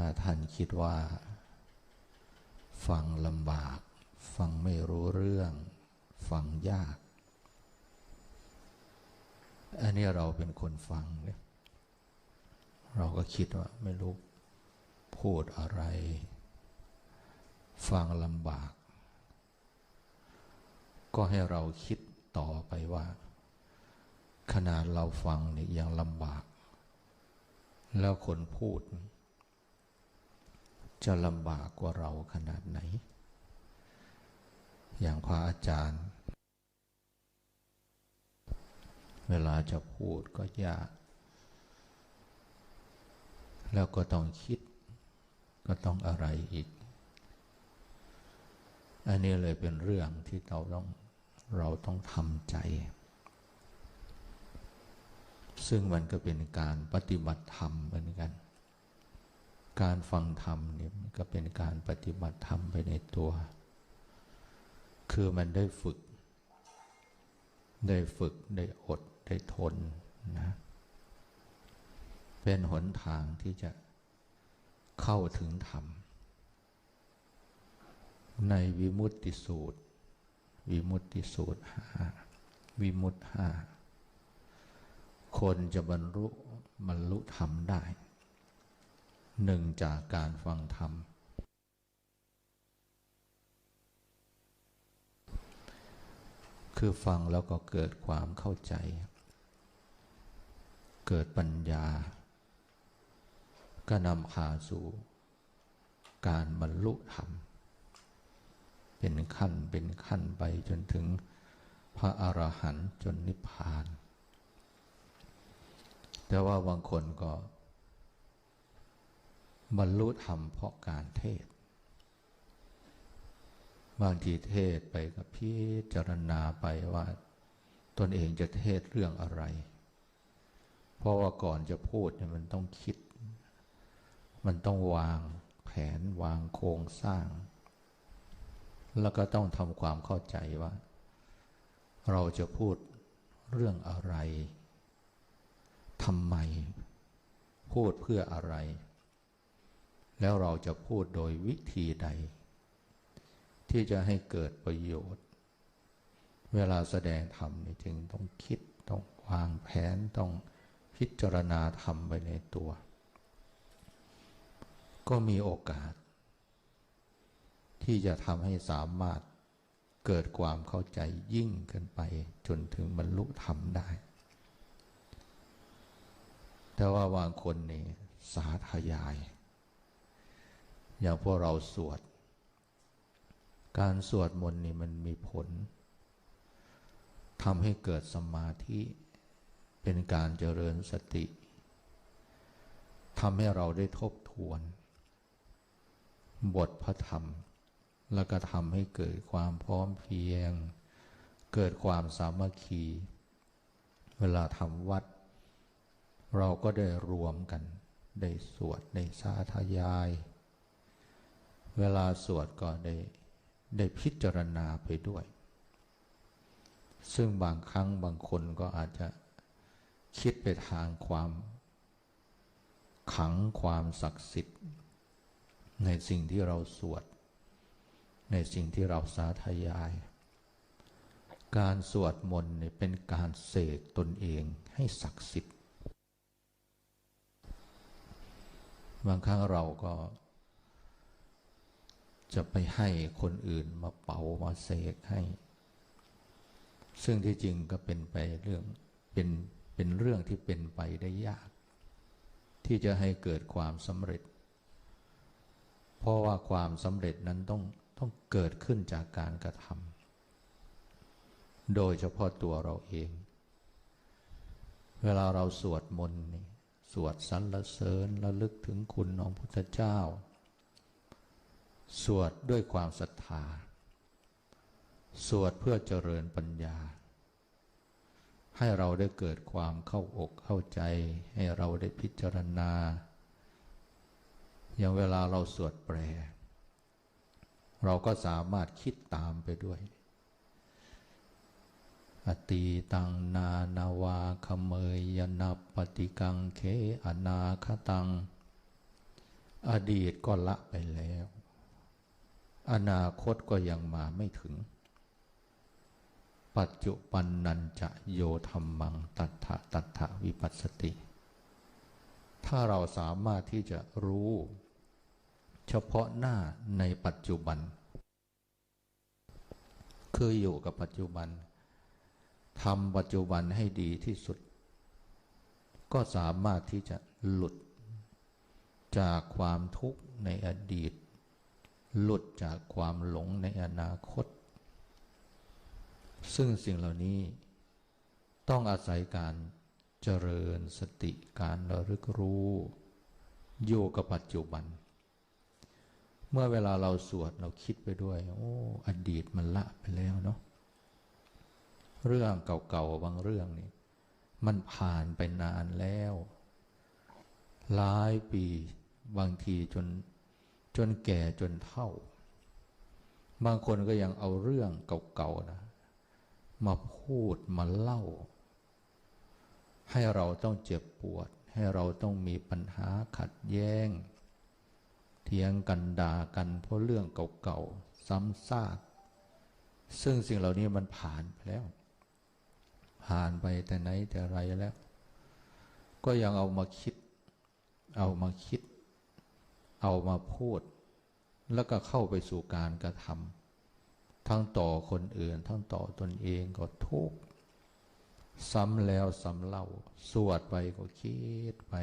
ถ้าท่านคิดว่า ฟังลำบาก ฟังไม่รู้เรื่อง ฟังยาก อันนี้เราเป็นคนฟังเนี่ยเราก็คิดว่า ไม่รู้พูดอะไร ฟังลำบาก ก็ให้เราคิดต่อไปว่า ขนาดเราฟังเนี่ยยังลำบาก แล้วคนพูด จะลำบากกว่าเราขนาดไหน อย่างพระอาจารย์ เวลาจะพูดก็ยาก แล้วก็ต้องคิด ก็ต้องอะไรอีก อันนี้เลยเป็นเรื่องที่เราต้องเราต้องทำใจ ซึ่งมันก็เป็นการปฏิบัติธรรมเหมือนกัน การฟังธรรมเนี่ยมันก็เป็นการปฏิบัติธรรมไปในตัว คือมันได้ฝึก ได้ฝึกได้อดได้ทนนะ เป็นหนทางที่จะเข้าถึงธรรม ในวิมุตติสูตร วิมุตติสูตรห้าวิมุตห้าคนจะบรรลุบรรลุธรรมได้ หนึ่งจากการฟังธรรม คือฟังแล้วก็เกิดความเข้าใจ เกิดปัญญา ก็นำพาสู่ การบรรลุธรรม เป็นขั้นเป็นขั้นไปจนถึงพระอรหันต์จนนิพพาน แต่ว่าบางคนก็ บรรลุธรรมเพราะการเทศ บางทีเทศไปกับพิจารณาไปว่า ตนเองจะเทศเรื่องอะไร เพราะว่าก่อนจะพูดเนี่ยมันต้องคิด มันต้องวางแผนวางโครงสร้าง แล้วก็ต้องทำความเข้าใจว่า เราจะพูดเรื่องอะไรทำไม พูดเพื่ออะไร แล้วเราจะพูดโดยวิธีใด ที่จะให้เกิดประโยชน์ เวลาแสดงธรรมนี่จึงต้องคิดต้องวางแผนต้องพิจารณาธรรมไปในตัว ก็มีโอกาส ที่จะทำให้สามารถเกิดความเข้าใจยิ่งขึ้นไป จนถึงบรรลุธรรมได้ แต่ว่าบางคนนี่สาธยาย อย่างพวกเราสวด การสวดมนต์นี่มันมีผลทำให้เกิดสมาธิเป็นการเจริญสติทำให้เราได้ทบทวน บทพระธรรม แล้วก็ทำให้เกิดความพร้อมเพียง เกิดความสามัคคี เวลาทำวัด เราก็ได้รวมกัน ได้สวด ได้สาธยาย เวลาสวดก็ได้ได้พิจารณาไปด้วย ซึ่งบางครั้งบางคนก็อาจจะคิดไปทางความขังความศักดิ์สิทธิ์ ในสิ่งที่เราสวด ในสิ่งที่เราสาธยาย การสวดมนต์เนี่ยเป็นการเสกตนเองให้ศักดิ์สิทธิ์ บางครั้งเราก็ จะไปให้คนอื่นมาเป่ามาเสกให้ ซึ่งที่จริงก็เป็นไปเรื่องเป็นเป็นเรื่องที่เป็นไปได้ยาก ที่จะให้เกิดความสำเร็จ เพราะว่าความสำเร็จนั้นต้องต้องเกิดขึ้นจากการกระทำโดยเฉพาะตัวเราเอง เวลาเราสวดมนต์นี่สวดสรรเสริญระลึกถึงคุณของพุทธเจ้า สวดด้วยความศรัทธา สวดเพื่อเจริญปัญญา ให้เราได้เกิดความเข้าอกเข้าใจ ให้เราได้พิจารณา อย่างเวลาเราสวดแปล เราก็สามารถคิดตามไปด้วยอตีตังนานาวาขเมยยนับปฏิกังเคอนาคตัง อดีตก็ละไปแล้ว อนาคตก็ยังมาไม่ถึง ปัจจุบันนันจะโยธรรมัง ตัทธะตัทธะวิปัสสติ ถ้าเราสามารถที่จะรู้ เฉพาะหน้าในปัจจุบัน คืออยู่กับปัจจุบันทำปัจจุบันให้ดีที่สุด ก็สามารถที่จะหลุดจากความทุกข์ในอดีต หลุดจากความหลงในอนาคต ซึ่งสิ่งเหล่านี้ต้องอาศัยการเจริญสติการระลึกรู้อยู่กับปัจจุบัน เมื่อเวลาเราสวดเราคิดไปด้วย โอ้ อดีตมันละไปแล้วเนาะเรื่องเก่าๆบางเรื่องนี่มันผ่านไปนานแล้ว หลายปีบางทีจน จนแก่จนเท่า บางคนก็ยังเอาเรื่องเก่าๆนะ มาพูดมาเล่า ให้เราต้องเจ็บปวด ให้เราต้องมีปัญหาขัดแย้ง เถียงกันด่ากันเพราะเรื่องเก่าๆ ซ้ำซากซึ่งสิ่งเหล่านี้มันผ่านไปแล้ว ผ่านไปแต่ไหนแต่ไรแล้ว ก็ยังเอามาคิด เอามาคิด เอามาพูด แล้วก็เข้าไปสู่การกระทำทั้งต่อคนอื่น ทั้งต่อตนเองก็ทุกข์ซ้ำแล้วซ้ำเล่า สวดไปก็คิดไป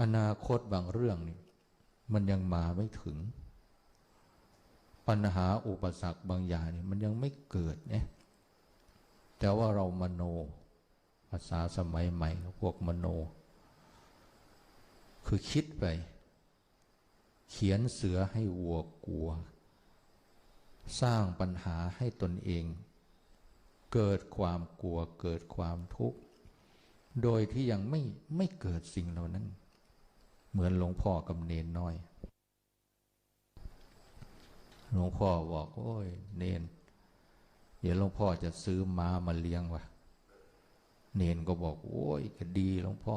อนาคตบางเรื่องนี่มันยังมาไม่ถึง ปัญหาอุปสรรคบางอย่างนี่มันยังไม่เกิดเนี่ยแต่ว่าเรามโน ภาษาสมัยใหม่ พวกมโน คือคิดไป เขียนเสือให้วัวกลัว สร้างปัญหาให้ตนเอง เกิดความกลัวเกิดความทุกข์ โดยที่ยังไม่ไม่เกิดสิ่งเหล่านั้น เหมือนหลวงพ่อกับเนนน้อย หลวงพ่อบอกโอ้ย เนน เดี๋ยวหลวงพ่อจะซื้อม้ามาเลี้ยงวะเนนก็บอก โอ้ยก็ดีหลวงพ่อ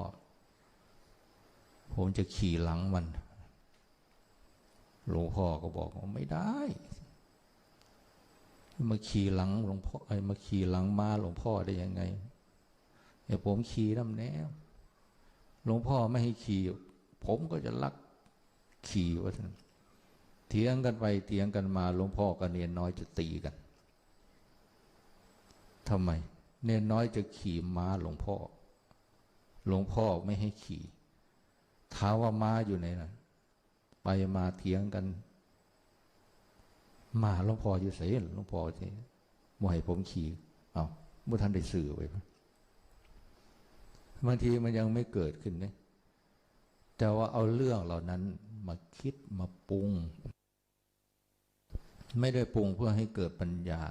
ผมจะขี่หลังมัน หลวงพ่อก็บอกว่าไม่ได้มาขี่หลังหลวงพ่อไอ้มาขี่หลังม้าหลวงพ่อได้ยังไงไอ้ผมขี่น้ำแนวหลวงพ่อไม่ให้ขี่ผมก็จะลักขี่วะท่านเถียงกันไปเถียงกันมาหลวงพ่อกับเนียนน้อยจะตีกันทำไม เนียนน้อยจะขี่ม้าหลวงพ่อ หลวงพ่อไม่ให้ขี่ท้าว่าม้าอยู่ไหนนะ ไปมาเถียงกัน มาหลวงพ่ออยู่เสียหลวงพ่อที่บ่ให้ผมขี่เอาเมื่อท่านได้สื่อไปบางทีมันยังไม่เกิดขึ้นเนี่ยแต่ว่าเอาเรื่องเหล่านั้นมาคิดมาปรุง ไม่ได้ปรุงเพื่อให้เกิดปัญญา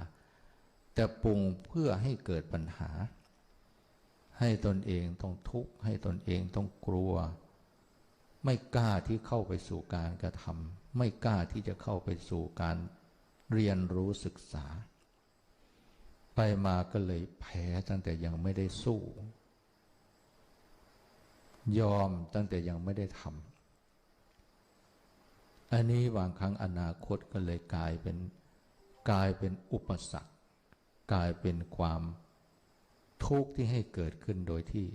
แต่ปรุงเพื่อให้เกิดปัญหา ให้ตนเองต้องทุกข์ให้ตนเองต้องกลัว ไม่กล้าที่เข้าไปสู่การกระทำไม่กล้าที่จะเข้าไปสู่การเรียนรู้ศึกษา ไปมาก็เลยแพ้ตั้งแต่ยังไม่ได้สู้ ยอมตั้งแต่ยังไม่ได้ทำอันนี้บางครั้งอนาคตก็เลยกลายเป็นกลายเป็นอุปสรรค กลายเป็นความทุกข์ที่ให้เกิดขึ้นโดยที่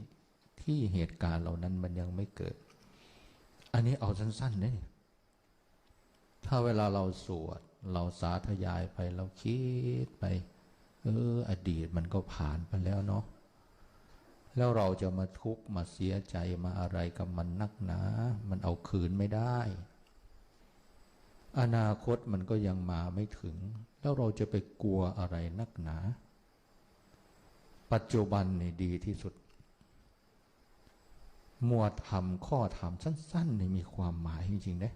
ที่เหตุการณ์เหล่านั้นมันยังไม่เกิด อันนี้เอาสั้นๆเนี่ยถ้าเวลาเราสวด เราสาธยายไปเราคิดไป เออ อดีตมันก็ผ่านไปแล้วเนาะแล้วเราจะมาทุกข์มาเสียใจมาอะไรกับมันนักหนา มันเอาคืนไม่ได้ อนาคตมันก็ยังมาไม่ถึง แล้วเราจะไปกลัวอะไรนักหนา ปัจจุบันนี่ดีที่สุด หมวดธรรมข้อธรรมสั้นๆนี่มีความหมายจริงๆนะ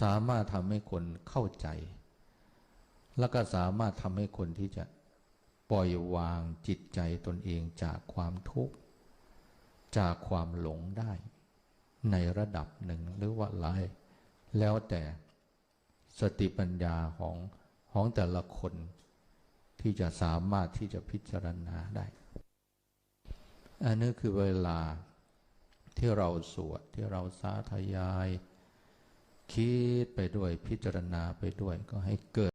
สามารถทำให้คนเข้าใจ แล้วก็สามารถทำให้คนที่จะปล่อยวางจิตใจตนเองจากความทุกข์ จากความหลงได้ ในระดับหนึ่งหรือว่าหลายแล้วแต่สติปัญญาของของแต่ละคนที่จะสามารถที่จะพิจารณาได้ อันนี้คือเวลาที่เราสวดที่เราสาธยาย คิดไปด้วยพิจารณาไปด้วยก็ให้เกิด